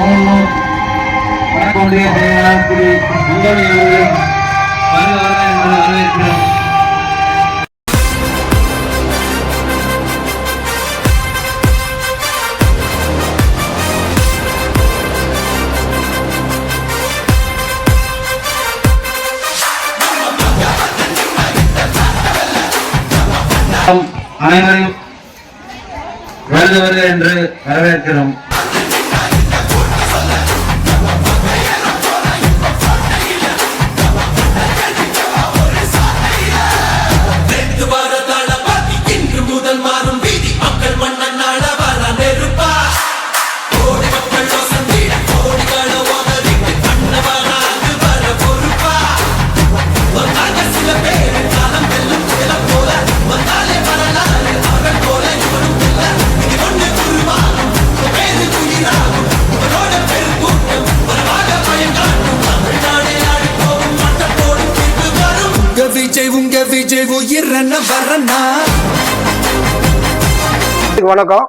மூலம் வடக்கு செயலாளர் திரு அந்தோணி அவர்கள் வருக வருக என்று வரவேற்கிறோம் அனைவரையும் வருக வருக என்று வரவேற்கிறோம். விஜய் உங்க விஜய் உயிர் என்ன வரனா. வணக்கம்.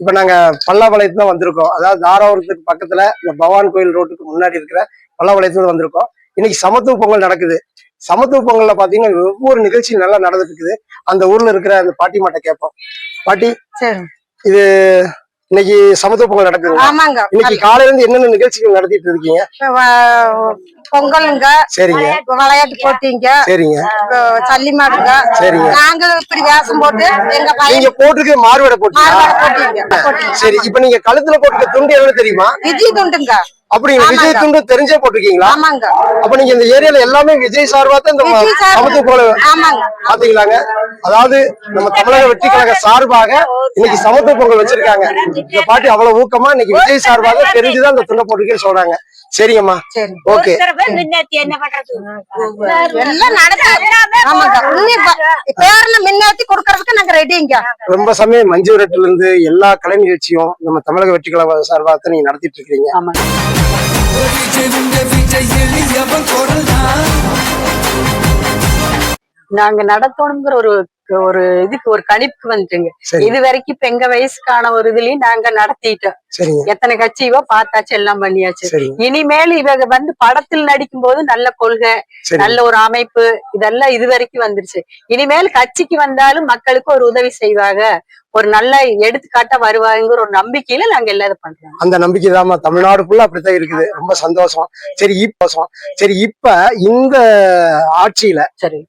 இப்ப நாங்க பல்லாபாளையத்துல தான் வந்திருக்கோம். அதாவது தாராபுரத்துக்கு பக்கத்துல இந்த பவான் கோயில் ரோட்டுக்கு முன்னாடி இருக்கிற பல்லாபாளையத்துல வந்திருக்கோம். இன்னைக்கு சமத்துவ பொங்கல் நடக்குது. சமத்துவ பொங்கல்ல பாத்தீங்கன்னா ஒவ்வொரு நிகழ்ச்சியும் நல்லா நடந்துட்டு இருக்குது. அந்த ஊர்ல இருக்கிற அந்த பாட்டி மாட்ட கேட்போம். பாட்டி சரி இது இன்னைக்கு சமத்துவ பொங்கல் நடக்குது ஆமாங்க. இன்னைக்கு காலையில இருந்து என்னென்ன நிகழ்ச்சிகள் நடத்திட்டு இருக்கீங்க? பொங்கலுங்க. சரிங்க. விளையாட்டு போட்டிங்க. சரிங்க. சல்லி மாடுங்க. சரிங்க. நாங்க இப்படி வேஷம் போட்டு எங்க நீங்க போட்டிருக்க மாறுவேட போட்டிங்க. சரி இப்ப நீங்க கழுத்துல போட்டிருக்க துண்டு எவ்வளவு தெரியுமா? விஜய் துண்டுங்க. அப்படிங்க விஜய். துண்டு தெரிஞ்சே போட்டிருக்கீங்களா ஆமாங்க அப்ப நீங்க இந்த ஏரியால எல்லாமே விஜய் சார்பா தான் இந்த. சமத்துவ போல. பாத்தீங்களாங்க அதாவது நம்ம தமிழக வெற்றி கழக சார்பாக இன்னைக்கு சமத்துவ பொங்கல் வச்சிருக்காங்க இந்த பாட்டி அவ்வளவு ஊக்கமா இன்னைக்கு விஜய் சார்பாக தெரிஞ்சுதான் அந்த துண்டை போட்டுக்கன்னு சொல்றாங்க சரிங்கம்மா. சரி. ஓகே முன்னேத்தி கொடுக்கறதுக்கு நாங்க ரெடிங்க ரொம்ப சமயம் மஞ்சு விரட்டுல இருந்து எல்லா கலை நிகழ்ச்சியும் நம்ம தமிழக வெற்றி கழக சார்பாக நீங்க நடத்திட்டு இருக்கீங்க நாங்க நடத்தணுங்கிற ஒரு ஒரு இதுக்கு ஒரு கணிப்புக்கு வந்துட்டுங்க. இது வரைக்கும் இப்ப எங்க வயசுக்கான ஒரு இதுலயும் நாங்க நடத்திட்டோம். எத்தனை கட்சியோ பார்த்தாச்சு எல்லாம் பண்ணியாச்சு. இனிமேல் இவங்க வந்து படத்தில் நடிக்கும் போது நல்ல கொள்கை நல்ல ஒரு அமைப்பு இதெல்லாம் இது வரைக்கும் வந்துருச்சு. இனிமேல் கட்சிக்கு வந்தாலும் மக்களுக்கு ஒரு உதவி செய்வாங்க. ஒரு நல்ல எடுத்துக்காட்டா வருவாங்கிற ஒரு நம்பிக்கையில நாங்க எல்லாம் இது பண்றோம். அந்த நம்பிக்கை தாம்மா தமிழ்நாடு ஃபுல்லா அப்படித்தான் இருக்குது. ரொம்ப சந்தோஷம். சரி இப்ப சரி இப்ப இந்த ஆட்சியில சரி.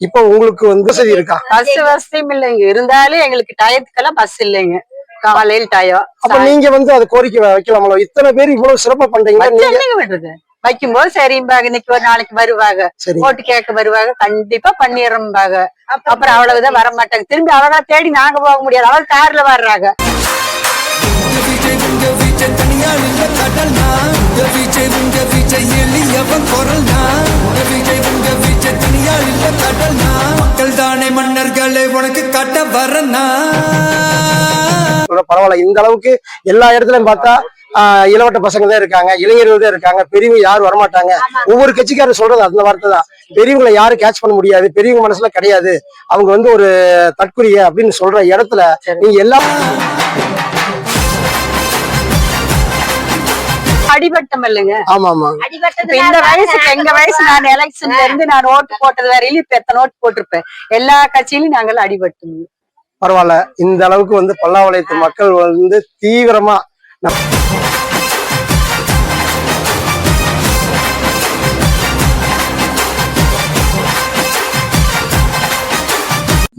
இப்ப உங்களுக்கு வந்து வசதி இருக்கா? பஸ் வசதியும் இல்லைங்க இருந்தாலும் எங்களுக்கு டயத்துக்கெல்லாம் பஸ் இல்லைங்க. காலையில் டயம் அப்ப நீங்க வந்து அது கோரிக்கை வைக்கலாமோ இத்தனை பேர் இவ்வளவு சிறப்பா பண்றீங்க வச்சு நீங்க என்னங்க விடுறது வைக்கும்போது சரிம்பாங்க இன்னைக்கு ஒரு நாளைக்கு வருவாங்க ஓட்டு கேட்க வருவாங்க கண்டிப்பா பண்ணிடுறோம்பாங்க அப்புறம் அவ்வளவுதான் வர மாட்டாங்க திரும்பி அவங்கள தேடி நாங்க போக முடியாது. அவங்க கார்ல வர்றாங்க உங்க விஜய் வரனா பரவாயில்ல. இந்த அளவுக்கு எல்லா இடத்துலயும் பார்த்தா ஆஹ், இளவட்ட பசங்க தான் இருக்காங்க இளைஞர்கள் தான் இருக்காங்க. பெரியவங்க யாரும் வரமாட்டாங்க. ஒவ்வொரு கட்சிக்காரர் சொல்றது அந்த வார்த்தை தான். பெரியவங்களை யாரும் கேட்ச் பண்ண முடியாது. பெரியவங்க மனசுல கிடையாது. அவங்க வந்து ஒரு தற்குறிய அப்படின்னு சொல்ற இடத்துல நீங்க எல்லாம் அடிபட்டம் இல்லைங்க. ஆமா ஆமா இந்த வயசுக்கு எங்க வயசு நான் எலெக்ஷன்ல இருந்து நான் ஓட்டு போட்டது வரையிலும் இப்ப எத்தனை ஓட்டு போட்டிருப்பேன்? எல்லா கட்சியிலும் நாங்கள் அடிபட்டோம் பரவாயில்ல. இந்த அளவுக்கு வந்து பல்லாவளையத்து மக்கள் வந்து தீவிரமா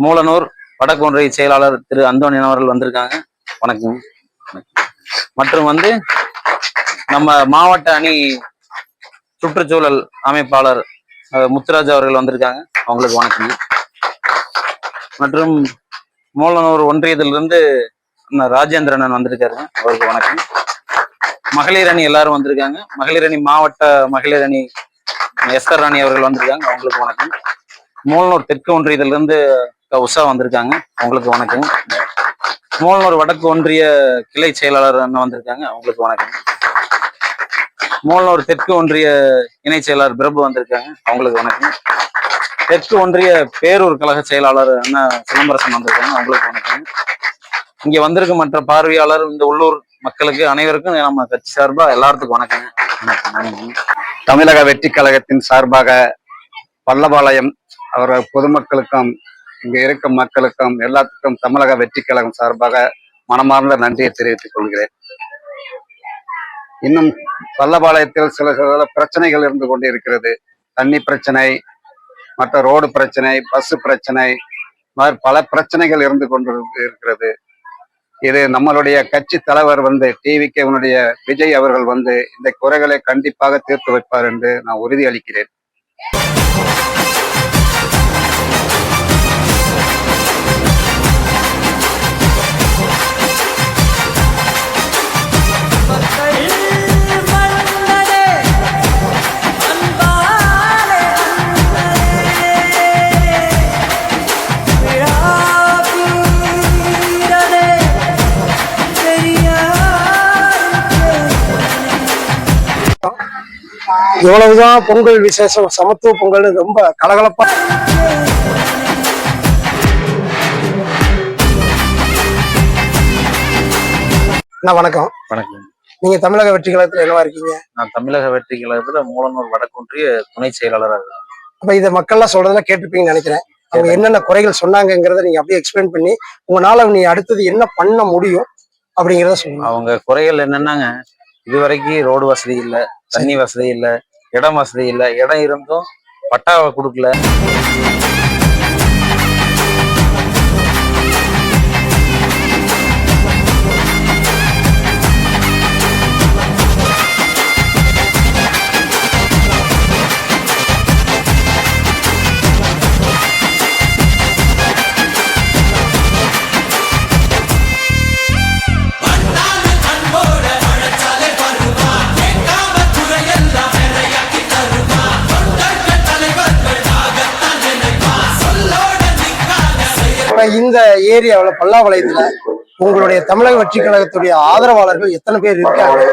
மூலனூர் வடக்கு ஒன்றிய செயலாளர் திரு அந்தோணியன் அவர்கள் வந்திருக்காங்க. வணக்கம். மற்றும் வந்து நம்ம மாவட்ட அணி சுற்றுச்சூழல் அமைப்பாளர் முத்துராஜ் அவர்கள் வந்திருக்காங்க. அவங்களுக்கு வணக்கம். மற்றும் மூலனூர் ஒன்றியத்திலிருந்து ராஜேந்திரன் வந்திருக்காருங்க அவருக்கு வணக்கம். மகளிர் அணி எல்லாரும் வந்திருக்காங்க. மகளிர் அணி மாவட்ட மகளிர் அணி எஸ்தர் ராணி அவர்கள் வந்திருக்காங்க. அவங்களுக்கு வணக்கம். மூலனூர் தெற்கு ஒன்றியத்திலிருந்து உஷா வந்திருக்காங்க. அவங்களுக்கு வணக்கம். மூலனூர் வடக்கு ஒன்றிய கிளை செயலாளர் அண்ணன் வந்திருக்காங்க. அவங்களுக்கு வணக்கம். மூலனூர் தெற்கு ஒன்றிய இணை செயலாளர் பிரபு வந்திருக்காங்க. அவங்களுக்கு வணக்கம். தெற்கு ஒன்றிய பேரூர் கழக செயலாளர் அண்ணா சிலம்பரசன் வந்திருக்காங்க. அவங்களுக்கு வணக்கம். இங்க வந்திருக்க மற்ற பார்வையாளர் இந்த உள்ளூர் மக்களுக்கு அனைவருக்கும் நம்ம கட்சி சார்பா எல்லாத்துக்கும் வணக்கம், வணக்கம். தமிழக வெற்றி கழகத்தின் சார்பாக பல்லபாளையம் அவர் பொதுமக்களுக்கும் இங்க இருக்கும் மக்களுக்கும் எல்லாத்துக்கும் தமிழக வெற்றி கழகம் சார்பாக மனமார்ந்த நன்றியை தெரிவித்துக் கொள்கிறேன். இன்னும் பல்லபாளையத்தில் சில சில பிரச்சனைகள் இருந்து கொண்டு இருக்கிறது தண்ணி பிரச்சனை மற்ற ரோடு பிரச்சனை பஸ் பிரச்சனை மாதிரி பல பிரச்சனைகள் இருந்து கொண்டு இருக்கிறது. இது நம்மளுடைய கட்சி தலைவர் வந்து டிவிகேவனுடைய விஜய் அவர்கள் வந்து இந்த குறைகளை கண்டிப்பாக தீர்த்து வைப்பார் என்று நான் உறுதி அளிக்கிறேன் எவ்வளவுதான் பொங்கல் விசேஷம் சமத்துவ பொங்கல் ரொம்ப கலகலப்பா. அண்ணா வணக்கம். வணக்கம். நீங்க தமிழக வெற்றி கழகத்துல என்னவா இருக்கீங்க? நான் தமிழக வெற்றி கழகத்துல மூலனூர் வடக்கொன்றிய துணை செயலாளராக இருக்கேன். அப்ப இத மக்கள்லாம் சொல்றதெல்லாம் கேட்டிருப்பீங்கன்னு நினைக்கிறேன். அவங்க என்னென்ன குறைகள் சொன்னாங்கங்கிறத நீங்க அப்படியே எக்ஸ்பிளைன் பண்ணி உங்களால நீ அடுத்தது என்ன பண்ண முடியும் அப்படிங்கிறத சொல்லுங்க. அவங்க குறைகள் என்னன்னாங்க இதுவரைக்கும் ரோடு வசதி இல்ல தண்ணி வசதி இல்ல இடம் வசதி இல்ல இடம் இருந்தும் பட்டாவை கொடுக்கல. செயல் இந்த ஏரியாவுல பல்லாவளையத்தில் உங்களுடைய தமிழக வெற்றி கழகத்துடைய ஆதரவாளர்கள் எத்தனை பேர் இருக்காங்க?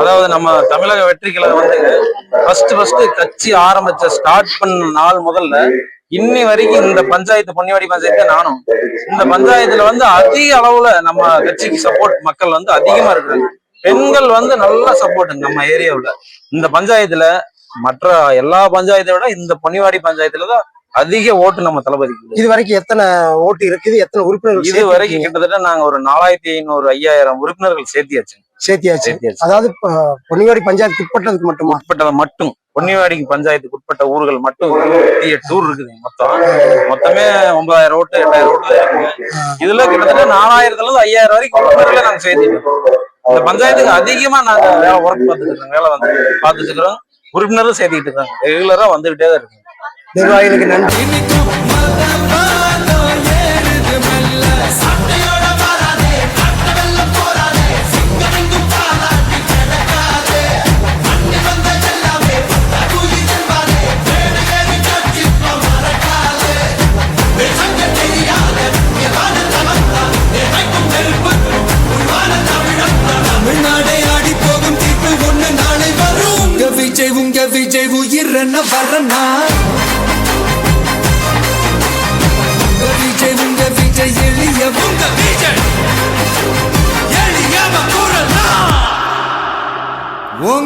அதாவது நம்ம தமிழக வெற்றி கழகம் வந்து ஃபர்ஸ்ட் ஃபர்ஸ்ட் கட்சி ஆரம்பிச்ச ஸ்டார்ட் பண்ண நாள் முதல்ல இன்னி வரைக்கும் இந்த பஞ்சாயத்து பொன்னிவாடி பஞ்சாயத்து நானும். இந்த பஞ்சாயத்துல வந்து அதிக அளவுல நம்ம கட்சிக்கு சப்போர்ட் மக்கள் வந்து அதிகமா இருக்காங்க பெண்கள் வந்து நல்ல சப்போர்ட் நம்ம ஏரியாவில். இந்த பஞ்சாயத்துல மற்ற எல்லா பஞ்சாயத்தை விட இந்த பொன்னிவாடி பஞ்சாயத்துல தான் அதிக ஓட்டு நம்ம தளபதிக்கு இது வரைக்கும் எத்தனை ஓட்டு இருக்குது எத்தனை உறுப்பினர்கள் இது வரைக்கும் கிட்டத்தட்ட நாங்க ஒரு நாலாயிரத்தி ஐநூறு ஐயாயிரம் உறுப்பினர்கள் சேர்த்தியாச்சு. சேர்த்தியாச்சு. அதாவது பொன்னிவாடி பஞ்சாயத்து உட்பட்டதுக்கு மட்டுமா? உட்பட்டதை மட்டும். பொன்னிவாடி பஞ்சாயத்துக்கு உட்பட்ட ஊர்கள் மட்டும். ஊர் இருக்குது மொத்தம். மொத்தமே ஒன்பதாயிரம் ரோட்டு எட்டாயிரம் ரோட்டு இருக்குங்க இதுல கிட்டத்தட்ட நாலாயிரத்துல இருந்து ஐயாயிரம் வரைக்கும் உறுப்பினர்களை நாங்க சேர்த்திட்டோம் இந்த பஞ்சாயத்துக்கு அதிகமா நாங்க வேலை ஒர்க் பார்த்துட்டு இருக்கோம் வேலை வந்து பார்த்துட்டு இருக்கிறோம். உறுப்பினரும் சேர்த்துக்கிட்டு இருக்காங்க. ரெகுலரா வந்துகிட்டே தான் இருக்கு. நிர்வாகிகளுக்கு நன்றி. விஜய் உயிர் என்ன மெல்ல